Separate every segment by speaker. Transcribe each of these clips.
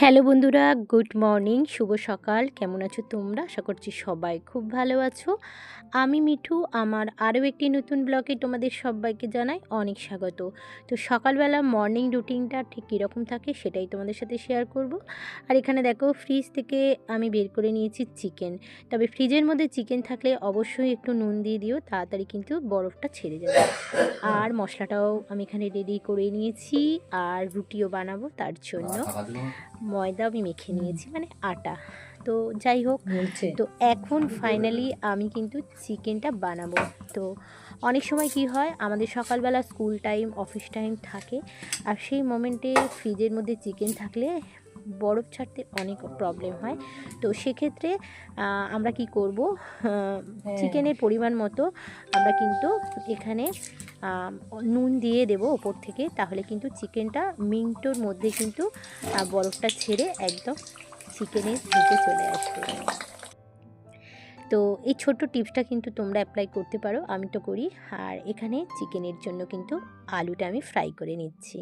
Speaker 1: Hello বন্ধুরা, good morning, শুভ সকাল। কেমন আছো তোমরা? আশা করছি সবাই খুব ভালো আছো। আমি মিঠু, আমার আরও একটি নতুন ব্লগে তোমাদের সবাইকে জানাই অনেক স্বাগত। তো সকালবেলা মর্নিং রুটিনটা ঠিক কীরকম থাকে সেটাই তোমাদের সাথে শেয়ার করব। আর এখানে দেখো, ফ্রিজ থেকে আমি বের করে নিয়েছি চিকেন। তবে ফ্রিজের মধ্যে চিকেন থাকলে অবশ্যই একটু নুন দিয়ে দিও, তাড়াতাড়ি কিন্তু বরফটা ছেড়ে যাবে। আর মশলাটাও আমি এখানে রেডি করে নিয়েছি, আর রুটিও বানাবো তার জন্য। ময়দা আমি মেখে নিয়েছি মানে আটা। তো যাই হোক তো এখন ফাইনালি আমি কিন্তু চিকেনটা বানাবো। তো অনেক সময় কি হয় আমাদের সকালবেলা স্কুল টাইম অফিস টাইম থাকে আর সেই মোমেন্টে ফ্রিজের মধ্যে চিকেন থাকলে বরফ ছাড়তে অনেক প্রবলেম হয়। তো সেক্ষেত্রে আমরা কি করব? চিকেনের পরিমাণ মতো আমরা কিন্তু এখানে নুন দিয়ে দেব ওপর থেকে। তাহলে কিন্তু চিকেনটা মিনিটোর মধ্যে কিন্তু বরফটা ছেড়ে একদম চিকেনের দিকে চলে আসবে। তো এই ছোট্ট টিপসটা কিন্তু তোমরা অ্যাপ্লাই করতে পারো আমি তো করি। আর এখানে চিকেনের জন্য কিন্তু আলুটা আমি ফ্রাই করে নিচ্ছি।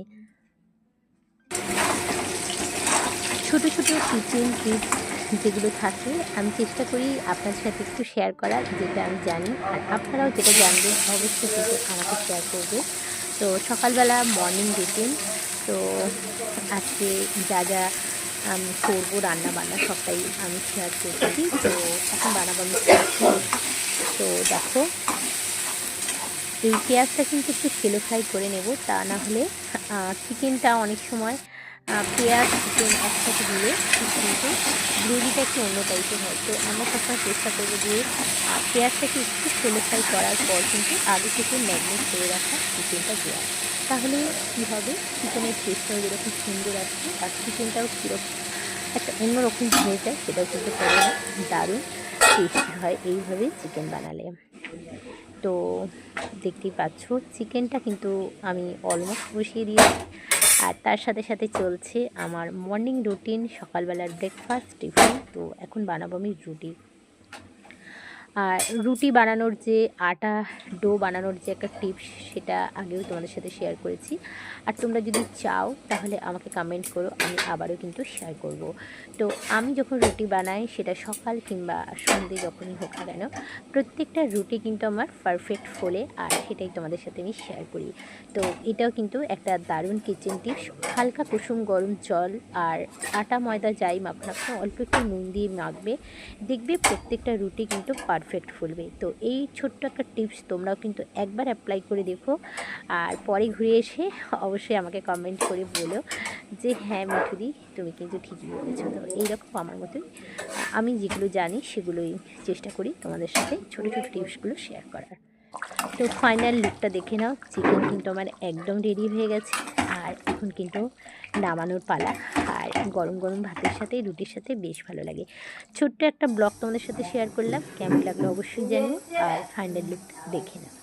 Speaker 1: ছোট ছোট কিচেন টিপস যেগুলো থাকে, আমি চেষ্টা করি আপনার সাথে একটু শেয়ার করার, যেটা আমি জানি। আর আপনারাও যেটা জানবেন, অবশ্যই সেটা আমাকে শেয়ার করবে। তো সকালবেলা মর্নিং রুটিন তো আজকে যা যা আমি করব রান্না বান্না সবটাই আমি শেয়ার করছি। তো এখন বানাবানি করছি তো দেখো, এই পেঁয়াজটা কিন্তু একটু সেলো ফ্রাই করে নেব, তা না হলে চিকেনটা অনেক সময় পেঁয়াজ চিকেন একসাথে দিলে কিন্তু গ্রেভিটা একটু অন্য টাইপের হয়। তো আমরা সবসময় চেষ্টা করব যে পেঁয়াজটাকে একটু সেলো ফ্রাই করার পর কিন্তু আগে থেকে ম্যাগনেট করে রাখা চিকেনটা দেওয়া তাহলে কী হবে? চিকেনের টেস্টটাও যেরকম সুন্দর আসবে আর চিকেনটাও কীরকম একটা অন্যরকম হয়ে যায়, সেটাও কিন্তু না দারুণ টেস্টি হয় এইভাবে চিকেন বানালে। তো দেখতেই পাচ্ছ চিকেনটা কিন্তু আমি অলমোস্ট বসিয়ে দিয়েছি। আর তার সাথে সাথে চলছে আমার মর্নিং রুটিন সকালবেলার ব্রেকফাস্ট টিফিন, তো এখন বানাবো আমি রুটি। রুটি বানানোর যে আটা ডো বানানোর যে একটা টিপস সেটা আগেও তোমাদের সাথে শেয়ার করেছি। আর তোমরা যদি চাও তাহলে আমাকে কমেন্ট করো, আমি আবারও কিন্তু শেয়ার করব। তো আমি যখন রুটি বানাই সেটা সকাল কিংবা সন্ধে যখনই হোক না কেন, প্রত্যেকটা রুটি কিন্তু আমার পারফেক্ট ফোলে আর সেটাই তোমাদের সাথে আমি শেয়ার করি। তো এটাও কিন্তু একটা দারুণ কিচেন টিপস হালকা কুসুম গরম জল আর আটা ময়দা যাই মাখো না অল্প একটু নুন দিয়ে মাখবে। দেখবে প্রত্যেকটা রুটি কিন্তু পারফেক্ট ফুলবে। তো এই ছোট্ট একটা টিপস তোমরাও কিন্তু একবার অ্যাপ্লাই করে দেখো। আর পরে ঘুরে এসে অবশ্যই আমাকে কমেন্ট করে বলো যে হ্যাঁ মিঠুদি, তুমি কিন্তু ঠিকই বলেছ। তো এইরকম আমার মতোই। আমি যেগুলো জানি সেগুলোই চেষ্টা করি তোমাদের সাথে ছোটো ছোটো টিপসগুলো শেয়ার করার। তো ফাইনাল লুকটা দেখে নাও। চিকেন কিন্তু আমার একদম রেডি হয়ে গেছে। আর এখন কিন্তু নামানোর পালা। আর গরম গরম ভাতের সাথে, রুটির সাথে বেশ ভালো লাগে। ছোট্ট একটা ব্লগ তোমাদের সাথে শেয়ার করলাম। কেমন লাগল অবশ্যই জানো আর ফাইনাল লুকটা দেখে নাও।